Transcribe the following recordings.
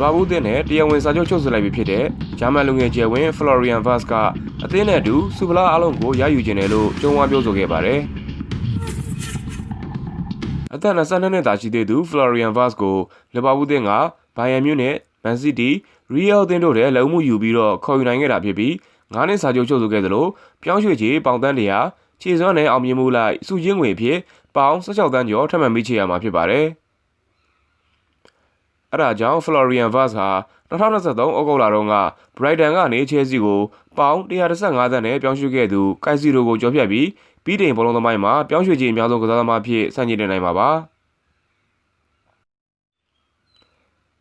ဘာဘူးအသင်းနဲ့တရားဝင်စာချုပ်ချုပ်ဆိုလိုက်ပြီဖြစ်တဲ့ဂျာမန်လူငယ်ကျယ်ဝင်း Florian Vaz ကအသင်းနဲ့အတူစူပလာအလုံးကိုရယူကျင်တယ်လို့ကြုံဝါပြောဆိုခဲ့ပါတယ်။အသက်22နှစ်သာရှိသေးသူ Florian Vaz ကိုလီဗာပူးအသင်းကဘိုင်ယန်မြူးနဲ့မန်စီးတီးရီယယ်အသင်းတို့ရဲ့လုံမှုယူပြီးတော့ခေါ်ယူနိုင်ခဲ့တာဖြစ်ပြီး9နှစ်စာချုပ်ချုပ်ဆိုခဲ့သလိုပြောင်းရွှေ့ချေပေါင်တန်းတရာခြေစွမ်းနဲ့အောင်မြင်မှုလိုက်စုချင်းငွေအဖြစ်ပေါင်16တန်းကျော်ထပ်မံမိချေရမှာဖြစ်ပါတယ်။ အဲဒါကြောင့် Florian Vaz ဟာ2023ဩဂုတ်လတုန်းက Brighton ကနေ Chelsea ကိုပေါင်135သန်းနဲ့ပြောင်းရွှေ့ခဲ့သူကိုက်စီရိုကိုကျော်ဖြတ်ပြီးပြီးတိန်ဘောလုံးသမိုင်းမှာပြောင်းရွှေ့ခြင်းအများဆုံးကစားသမားအဖြစ်ဆန့်ကျင်နေနိုင်မှာပါ။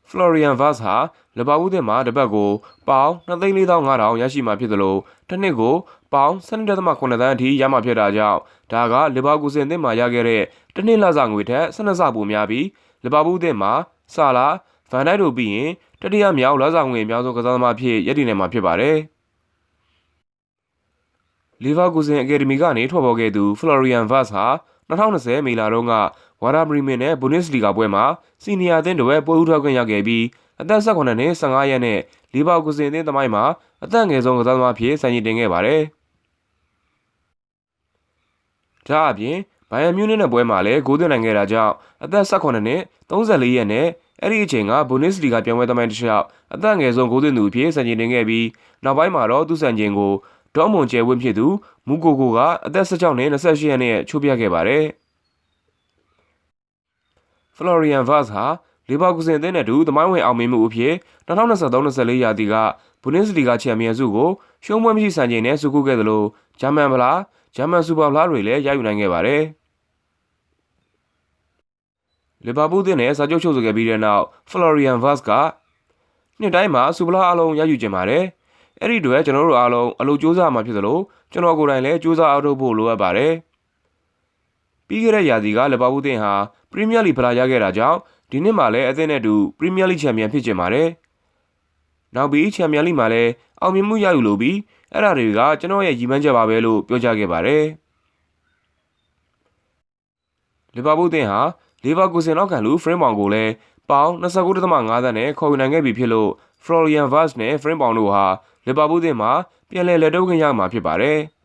Florian Vaz ဟာလီဗာပူးသင်းမှာတစ်ပတ်ကိုပေါင်2,4500ရရှိမှာဖြစ်သလိုတစ်နှစ်ကိုပေါင်12.8သန်းအထိရမှာဖြစ်တာကြောင့်ဒါကလီဗာပူးစင်သင်းမှာရခဲ့တဲ့တစ်နှစ်လစာငွေထက်12ဆပိုများပြီးလီဗာပူးသင်းမှာ ဆာလာဗန်ဒိုက်တို့ပြီးရင်တတိယမြောက်လစာငွေအများဆုံးကစားသမားဖြစ်ရည်တည်နေမှာဖြစ်ပါတယ်။လီဗာပူးစင်အကယ်ဒမီကနေထွက်ပေါ်ခဲ့သူ Florian Vaz ဟာ2020မေလတုန်းကဝါရာဘရီမင်နဲ့ဘူနစ်လီဂါပွဲမှာစီနီယာအသင်းတွေပွဲဦးထွက်ခွင့်ရခဲ့ပြီးအသက်18နှစ်15ရက်နဲ့လီဗာပူးစင်အသင်းသမိုင်းမှာအသက်ငယ်ဆုံးကစားသမားဖြစ်ဆန်ရည်တင်ခဲ့ပါတယ်။ဒါအပြင် ဘိုင်ယန်မြူးနစ်နဲ့ပွဲမှာလည်းဂိုးသွင်းနိုင်ခဲ့တာကြောင့်အသက်18နှစ်34ရက်နဲ့အဲ့ဒီအချိန်ကဘူနစ်လီဂါပြန်ပွဲသမိုင်းတစ်လျှောက်အသက်ငယ်ဆုံးဂိုးသွင်းသူအဖြစ်ဆန်ရည်တင်ခဲ့ပြီးနောက်ပိုင်းမှာတော့သူ့ဆန်ကျင်ကိုဒေါမွန်ကျဲဝင်းဖြစ်သူမူကိုကိုကအသက်16နှစ်28ရက်နဲ့ချိုးပြခဲ့ပါတယ်။ Florian Vaz ဟာလီဗာပူးစင်အသင်းနဲ့အတူသမိုင်းဝင်အောင်မြင်မှုအဖြစ်2023-24ရာသီကဘူနစ်လီဂါချန်ပီယံဆုကိုရှုံးပွဲမရှိစံချိန်နဲ့စုခုခဲ့သလိုဂျာမန်ဗလာဂျာမန်စူပါဗလာတွေလည်းရယူနိုင်ခဲ့ပါတယ်။ လီဗာပူးအသင်းနဲ့စာချုပ်ချုပ်ဆိုခဲ့ပြီးတဲ့နောက် Florian Vaz ကနှစ်တိုင်းမှာစူပါလာအလုံးရယူကြပါတယ်။အဲ့ဒီတွေကျွန်တော်တို့အားလုံးအလုပ်စူးစမ်းမှာဖြစ်သလိုကျွန်တော်ကိုယ်တိုင်လည်းစူးစမ်းအားထုတ်ဖို့လိုအပ်ပါတယ်။ပြီးခဲ့တဲ့ရာသီကလီဗာပူးအသင်းဟာပရီးမီးယားလိဖလားရခဲ့တာကြောင့်ဒီနှစ်မှာလည်းအသင်းနဲ့အတူပရီးမီးယားလိချန်ပီယံဖြစ်ကျင်ပါတယ်။နောက်ပြီးချန်ပီယံလိမှာလည်းအောင်မြင်မှုရယူလိုပြီးအဲ့ဒါတွေကကျွန်တော်ရဲ့ရည်မှန်းချက်ပါပဲလို့ပြောကြားခဲ့ပါတယ်။လီဗာပူးအသင်းဟာ လီဗာကူဆင်နောက်ခံလူဖရင်းပေါင်ကိုလည်းပေါင်29.5သန်းနဲ့ခေါ်ယူနိုင်ခဲ့ပြီဖြစ်လို့ Florian Vaz နဲ့ Frame ပေါင်တို့ဟာလီဗာပူးအသင်းမှာပြန်လည်လက်တွဲခွင့်ရမှာဖြစ်ပါတယ်။